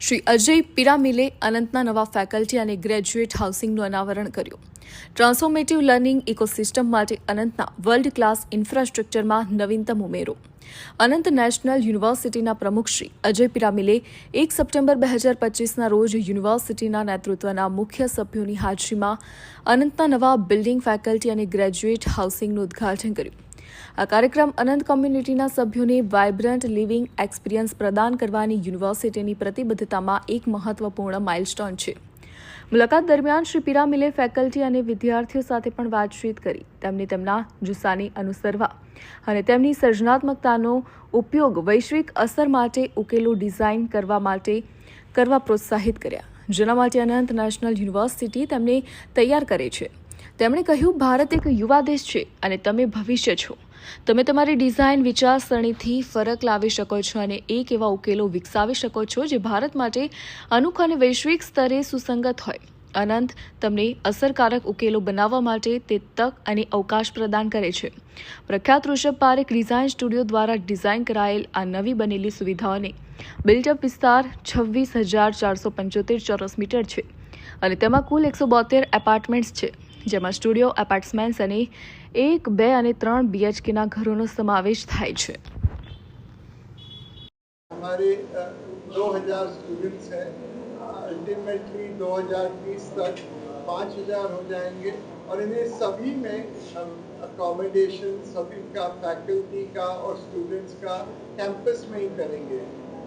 શ્રી અજય પિરામિલે અનંતના નવા ફેકલ્ટી અને ગ્રેજ્યુએટ હાઉસિંગનું અનાવરણ કર્યું. ટ્રાન્સફોર્મેટિવ લર્નિંગ ઇકોસિસ્ટમ માટે અનંતના વર્લ્ડ ક્લાસ ઇન્ફ્રાસ્ટ્રક્ચરમાં નવીનતમ ઉમેરો. અનંત નેશનલ યુનિવર્સિટીના પ્રમુખ શ્રી અજય પિરામિલે એક સપ્ટેમ્બર બે હજાર પચીસના રોજ યુનિવર્સિટીના નેતૃત્વના મુખ્ય સભ્યોની હાજરીમાં અનંતના નવા બિલ્ડિંગ ફેકલ્ટી અને ગ્રેજ્યુએટ હાઉસિંગનું ઉદ્ઘાટન કર્યું. આ કાર્યક્રમ અનંત કોમ્યુનિટીના સભ્યોને વાઇબ્રન્ટ લિવિંગ એક્સપિરિયન્સ પ્રદાન કરવાની યુનિવર્સિટીની પ્રતિબદ્ધતામાં એક મહત્વપૂર્ણ માઇલસ્ટોન છે. મુલાકાત દરમિયાન શ્રી પિરામિલે ફેકલ્ટી અને વિદ્યાર્થીઓ સાથે પણ વાતચીત કરી, તેમને તેમના જુસ્સાને અનુસરવા અને તેમની સર્જનાત્મકતાનો ઉપયોગ વૈશ્વિક અસર માટે ઉકેલો ડિઝાઇન કરવા માટે કરવા પ્રોત્સાહિત કર્યા. જેના માટે અનંત નેશનલ યુનિવર્સિટી તેમને તૈયાર કરે છે. તેમણે કહ્યું, ભારત એક યુવા દેશ છે અને તમે ભવિષ્ય છો. તમે તમારી ડિઝાઇન, વિચારસરણીથી ફરક લાવી શકો છો અને એક એવા ઉકેલો વિકસાવી શકો છો જે ભારત માટે અનોખા અને વૈશ્વિક સ્તરે સુસંગત હોય. અનંત તમને અસરકારક ઉકેલો બનાવવા માટે તે તક અને અવકાશ પ્રદાન કરે છે. પ્રખ્યાત ઋષભ પારેખ ડિઝાઇન સ્ટુડિયો દ્વારા ડિઝાઇન કરાયેલ આ નવી બનેલી સુવિધાઓને બિલ્ટઅપ વિસ્તાર છવ્વીસ હજાર ચારસો પંચોતેર ચોરસ મીટર છે અને તેમાં કુલ એકસો બોતેર એપાર્ટમેન્ટ્સ છે. જેમાં સ્ટુડિયો એપાર્ટમેન્ટ્સ અને એક બે અને ત્રણ બીએચકેના ઘરોનો સમાવેશ થાય છે हमारे दो हजार स्टूडेंट्स हैं अल्टीमेटली 2030 तक 5000 हो जाएंगे और इन्हें सभी में हम अकोमोडेशन सभी का फैकल्टी का और स्टूडेंट्स का कैंपस में ही करेंगे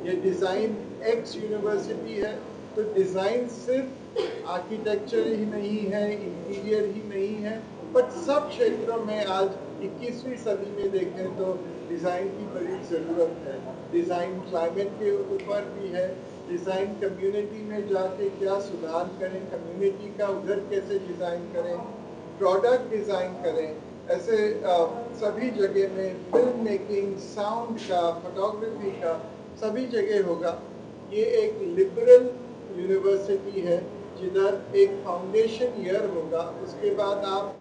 ये डिज़ाइन एक्स यूनिवर्सिटी है तो डिज़ाइन सिर्फ़ आर्किटेक्चर ही नहीं है इंटीरियर ही नहीं है बट सब क्षेत्रों में आज 21वीं सदी में देखें तो डिज़ाइन की बड़ी ज़रूरत है। डिज़ाइन क्लाइमेट के ऊपर भी है। डिज़ाइन कम्युनिटी में जाके क्या सुधार करें कम्युनिटी का उधर कैसे डिज़ाइन करें प्रोडक्ट डिज़ाइन करें। ऐसे सभी जगह में फ़िल्म मेकिंग साउंड का फोटोग्राफी का सभी जगह होगा। ये एक लिबरल यूनिवर्सिटी है जिधर एक फाउंडेशन ईयर होगा उसके बाद आप